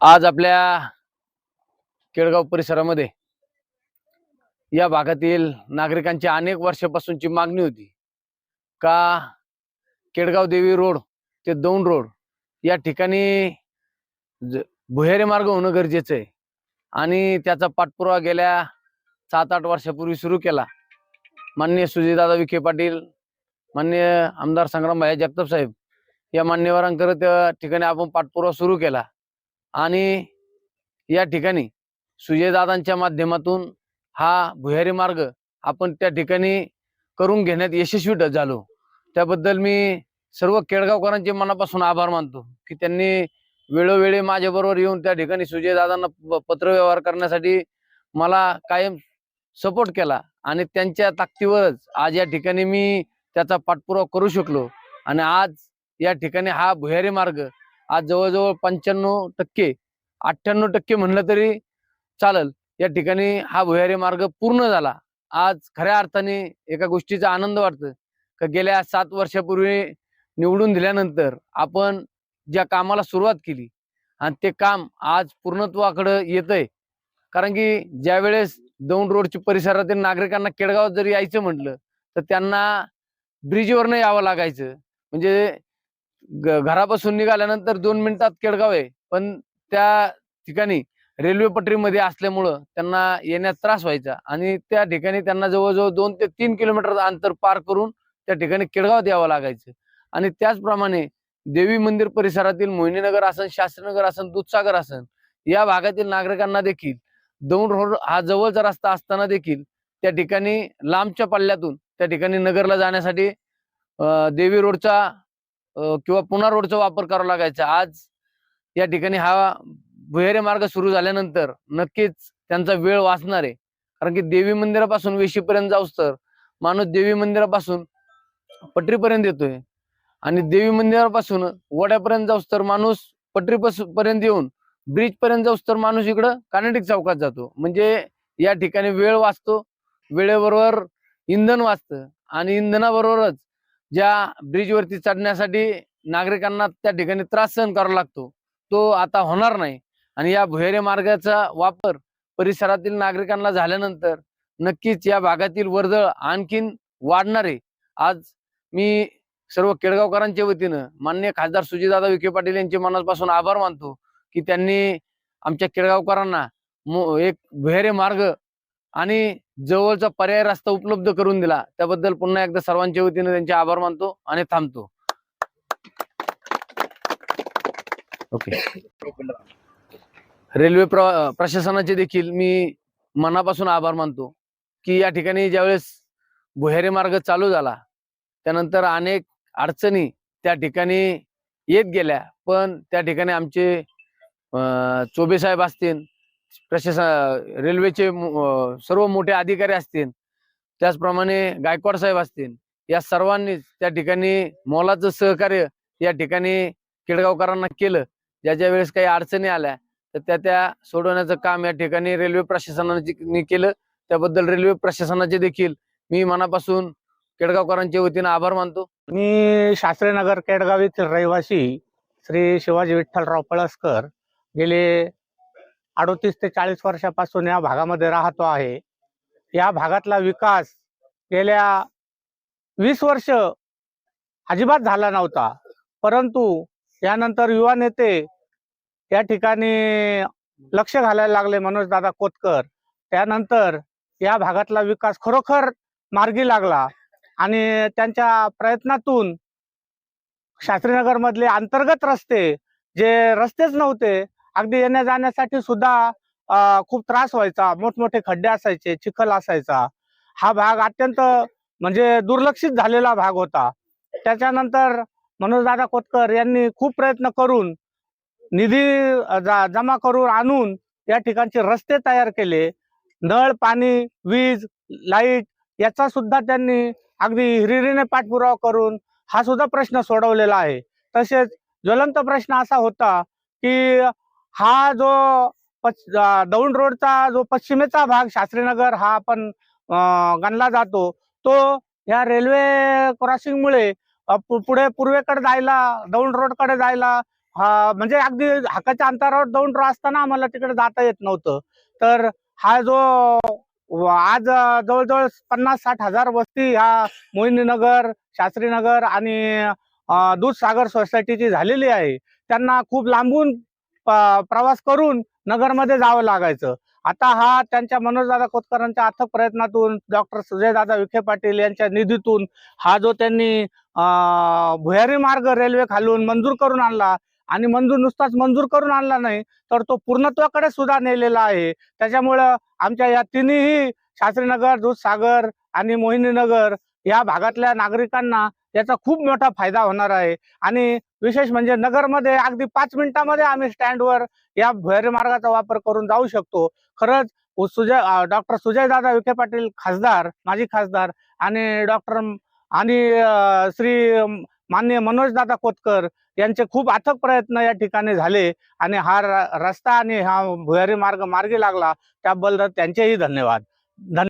आज आपल्या केळगाव परिसरामध्ये या भागातील नागरिकांची अनेक वर्षापासूनची मागणी होती. का केडगाव देवी रोड ते दौंड रोड या ठिकाणी भुयारी मार्ग होणं गरजेचं आहे. आणि त्याचा पाठपुरावा गेल्या सात आठ वर्षापूर्वी सुरू केला. मान्य सुजयदादा विखे पाटील मान्य आमदार संग्राम संग्रामभाई जगताप साहेब या मान्यवरांकडे त्या ठिकाणी आपण पाठपुरावा सुरू केला. आणि या ठिकाणी सुजयदादांच्या माध्यमातून हा भुयारी मार्ग आपण त्या ठिकाणी करून घेण्यात यशस्वी झालो. त्याबद्दल मी सर्व केळगावकरांचे मनापासून आभार मानतो की त्यांनी वेळोवेळी माझ्याबरोबर येऊन त्या ठिकाणी सुजयदादांना प- पत्रव्यवहार करण्यासाठी मला कायम सपोर्ट केला आणि त्यांच्या ताकदीवरच आज या ठिकाणी मी त्याचा पाठपुरावा करू शकलो. आणि आज या ठिकाणी हा भुयारी मार्ग आज जवळजवळ पंच्याण्णव टक्के अठ्ठ्याण्णव टक्के म्हणलं तरी चालल. या ठिकाणी हा भुयारी मार्ग पूर्ण झाला. आज खऱ्या अर्थाने एका गोष्टीचा आनंद वाटतं का गेल्या सात वर्षापूर्वी निवडून दिल्यानंतर आपण ज्या कामाला सुरुवात केली आणि ते काम आज पूर्णत्वाकडं येतंय. कारण की ज्यावेळेस दौंड रोडच्या परिसरातील नागरिकांना केडगावात जरी यायचं म्हटलं तर त्यांना ब्रिजवरनं यावं लागायचं. म्हणजे घरापासून निघाल्यानंतर दोन मिनिटात केडगाव आहे. पण त्या ठिकाणी रेल्वे पटरीमध्ये असल्यामुळं त्यांना येण्यात त्रास व्हायचा. आणि त्या ठिकाणी त्यांना जवळजवळ दोन ते तीन किलोमीटर अंतर पार करून त्या ठिकाणी केडगावात यावं लागायचं. आणि त्याचप्रमाणे देवी मंदिर परिसरातील मोहिनीनगर असन शास्त्रीनगर असन दूधसागर असन या भागातील नागरिकांना देखील दौंड रोड हा जवळचा रस्ता असताना देखील त्या ठिकाणी लांबच्या पल्ल्यातून त्या ठिकाणी नगरला जाण्यासाठी देवी रोडचा किंवा पुन्हा रोडचा वापर करावा लागायचा. आज या ठिकाणी हा भुयारी मार्ग सुरू झाल्यानंतर नक्कीच त्यांचा वेळ वाचणार आहे. कारण की देवी मंदिरापासून वेशीपर्यंत जाऊस तर माणूस देवी मंदिरापासून पटरीपर्यंत येतोय. आणि देवी मंदिरापासून वड्यापर्यंत जाऊस तर माणूस पटरी पर्यंत येऊन ब्रिज पर्यंत जाऊस तर माणूस इकडं कानेटिक चौकात जातो. म्हणजे या ठिकाणी वेळ वाचतो. वेळेबरोबर इंधन वाचतं. आणि इंधनाबरोबरच ज्या ब्रिजवरती चढण्यासाठी नागरिकांना त्या ठिकाणी त्रास सहन करावा लागतो तो आता होणार नाही. आणि या भुयारी मार्गाचा वापर परिसरातील नागरिकांना झाल्यानंतर नक्कीच या भागातील वर्दळ आणखीन वाढणार आहे. आज मी सर्व केळगावकरांच्या वतीनं मान्य खासदार सुजितदादा विखे पाटील यांचे मनापासून आभार मानतो की त्यांनी आमच्या केळगावकरांना एक भुयारी मार्ग आणि जवळचा पर्याय रस्ता उपलब्ध करून दिला. त्याबद्दल पुन्हा एकदा सर्वांच्या वतीने त्यांचे आभार मानतो आणि थांबतो. ओके रेल्वे प्र प्रशासनाचे देखील मी मनापासून आभार मानतो की या ठिकाणी ज्यावेळेस भुयारी मार्ग चालू झाला त्यानंतर अनेक अडचणी त्या ठिकाणी येत गेल्या. पण त्या ठिकाणी आमचे चोबेसाहेब चोबे साहेब असतील प्रशासन रेल्वेचे सर्व मोठे अधिकारी असतील त्याचप्रमाणे गायकवाड साहेब असतील या सर्वांनीच त्या ठिकाणी मोलाचं सहकार्य या ठिकाणी केडगावकरांना केलं. ज्या ज्या वेळेस काही अडचणी आल्या तर त्या त्या सोडवण्याचं काम या ठिकाणी रेल्वे प्रशासनाने केलं. त्याबद्दल रेल्वे प्रशासनाचे देखील मी मनापासून केडगावकरांच्या वतीनं आभार मानतो. मी शास्त्रीनगर केडगाव येथील रहिवासी श्री शिवाजी विठ्ठलराव पळसकर गेले अडोतीस ते चाळीस वर्षापासून या भागामध्ये राहतो आहे. या भागातला विकास गेल्या वीस वर्ष अजिबात झाला नव्हता. परंतु यानंतर युवा नेते या ठिकाणी लक्ष घालायला लागले मनोजदादा कोतकर. त्यानंतर या भागातला विकास खरोखर मार्गी लागला आणि त्यांच्या प्रयत्नातून शास्त्रीनगरमधले अंतर्गत रस्ते जे रस्तेच नव्हते अगदी येण्या जाण्यासाठी सुद्धा खूप त्रास व्हायचा. मोठमोठे खड्डे असायचे चिखल असायचा. हा भाग अत्यंत म्हणजे दुर्लक्षित झालेला भाग होता. त्याच्यानंतर मनोजदादा कोतकर यांनी खूप प्रयत्न करून निधी जा- जमा करून आणून या ठिकाणचे रस्ते तयार केले. नळ पाणी वीज लाइट याचा सुद्धा त्यांनी अगदी हिरिरीने पाठपुरावा करून हा सुद्धा प्रश्न सोडवलेला आहे. तसेच ज्वलंत प्रश्न असा होता की हा जो पच- दौंड रोडचा जो पश्चिमेचा भाग शास्त्रीनगर हा आपण गणला जातो. तो या रेल्वे क्रॉसिंगमुळे पुढे पूर्वेकडे जायला दौंड रोडकडे जायला हा म्हणजे अगदी हाकाच्या अंतरावर दौंड असताना आम्हाला तिकडे जाता येत नव्हतं. तर हा जो आज जवळजवळ पन्नास साठ हजार वस्ती ह्या मोहिनीनगर शास्त्रीनगर आणि दूधसागर सोसायटीची झालेली आहे. त्यांना खूप लांबून प्रवास करून नगरमध्ये जावं लागायचं. आता हा त्यांच्या मनोजदादा कोतकरांच्या अथक प्रयत्नातून डॉक्टर सुजयदादा विखे पाटील यांच्या निधीतून हा जो त्यांनी भुयारी मार्ग रेल्वे खालून मंजूर करून आणला आणि मंजूर नुसताच मंजूर करून आणला नाही तर तो पूर्णत्वाकडे सुद्धा नेलेला आहे. त्याच्यामुळं आमच्या या तिन्ही शास्त्रीनगर दूधसागर आणि मोहिनीनगर या भागातल्या नागरिकांना याचा खूप मोठा फायदा होणार आहे. आणि विशेष म्हणजे नगरमध्ये अगदी पाच मिनिटामध्ये आम्ही स्टँडवर या भुयारी मार्गाचा वापर करून जाऊ शकतो. खरंच सुजय डॉक्टर सुजयदादा विखे पाटील खासदार माजी खासदार आणि डॉक्टर आणि श्री माननीय मनोजदादा कोतकर यांचे खूप अथक प्रयत्न या ठिकाणी झाले आणि हा र- रस्ता आणि हा भुयारी मार्ग मार्गी लागला. त्याबद्दल त्यांचेही धन्यवाद. धन्य